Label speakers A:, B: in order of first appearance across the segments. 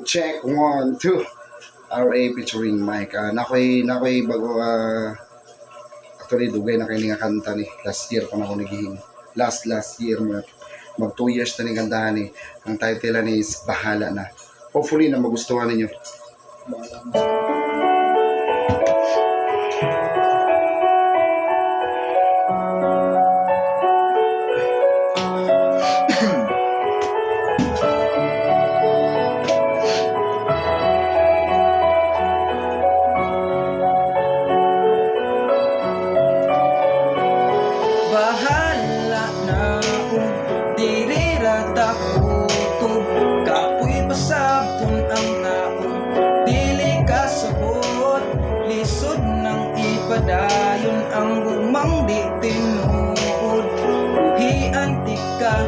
A: Check, one, two. RA featuring Mike. Uh, nakoy, nakoy bago, uh, actually, dugay na kayo nga kanta ni. Last year pa na ako nagihing. Last, last year. Mag, mag two years na ni kantahan ni. Ang title ni is Bahala na. Hopefully na magustuhan ninyo.
B: Bahala Tug kapoy pasabton ang taong Dili ka sabot Lisod ng ipadayon ang gumang di tinuod Uhian ka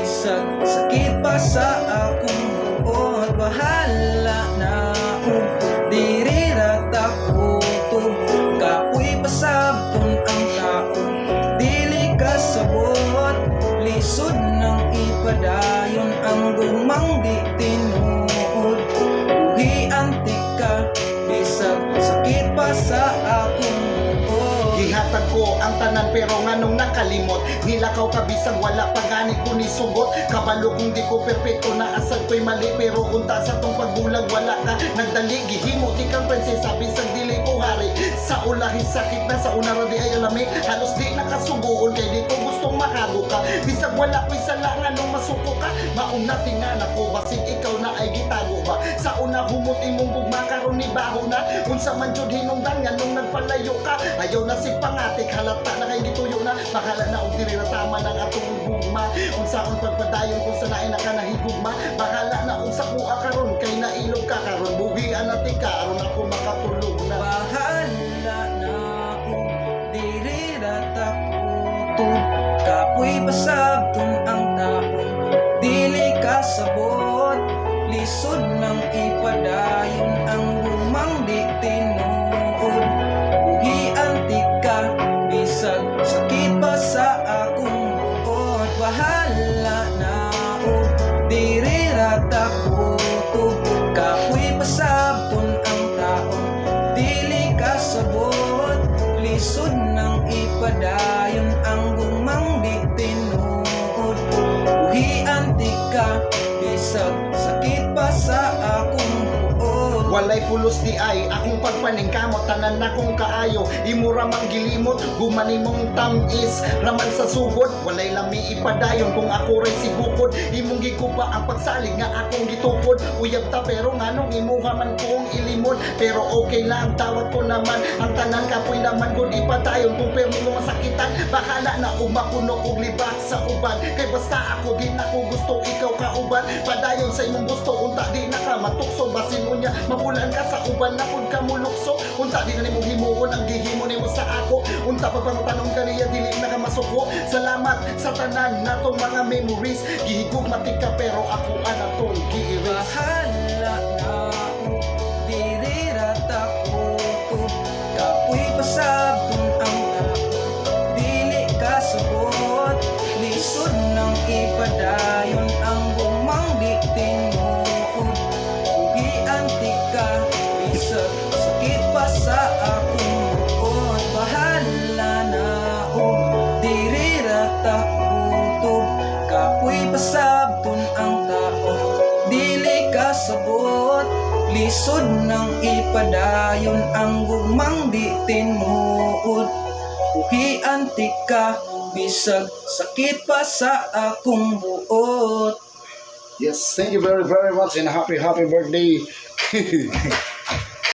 B: Isag sakit pa sa akong buod Bahala na Ang gumang di tinuod Uhi antik ka Bisag sakit pa sa
C: Gihatag ko ang tanan pero nganong nakalimot Nilakaw ka bisang wala pagani ko ni sugot. Kabalo kung di ko perpekto na asal ko'y mali Pero unta sa tong pagbulag wala ka. Nagdali gihimo di kang prinsesa bisang dili ko hari. Sa ulahi sakit na sa una radi ay alami Halos di nakasubuon kay di ko gustong mahalo ka. Bisag wala ko'y sala nganong masuko ka. Mauna tingala ko basig ikaw na ay gitago baho na Unsa man jud hinungdan nganong nagpalayo ka. Ayaw na si pangatik halata na kay gituyo na. Bahala na og diri na tama ng atong gugma. Unsaon pagpadayon kung sa naay nakanahigugma Bahala na og sa kuha karon kay nailog ka karon. Buhian na tika aron ako makatulog na.
B: Bahala na kung dirirata ko Tug kapoy pasabton ang taong Dili ka sabot Lisod ng ipadayon Ang gumang di tinuod Uhi antik ka Bisag sakit
C: Walay pulos di ay akong pagpaningkamot tanan na kong kaayo. Imo ramang gilimot gumani mong tamis. Raman sa sugod walay lami ipadayon. Kung ako ray sigukod imong gikupa ang pagsalig nga akong gitukod. Uyab ta pero nganong imuha man kong ilimod pero okay lang tawad ko naman. Ang tanan kapoy naman gud ipadayon kung pero mo masakitan bahala na ug makuno og libak sa uban. Kay basta ako di na ko gusto ikaw kauban padayon sa imong gusto unta di na ka matukso basin unya mabulan ka sa uban na pud ka mulukso unta di na nimo himuon ang gihimo nimo sa ako. Unta pa pangutanong kaniya dili na ka salamat sa tanan natong mga memories. Gihigugmatik ka pero ako ana tong giiris
B: Tug kapoy pasabton ang taong Dili ka sabot Lisod ng ipadayon Ang gugmang di tinuod. Uhi antik ka Bisag sakit pa sa akong buot.
A: Yes, thank you very, very much and happy, happy birthday.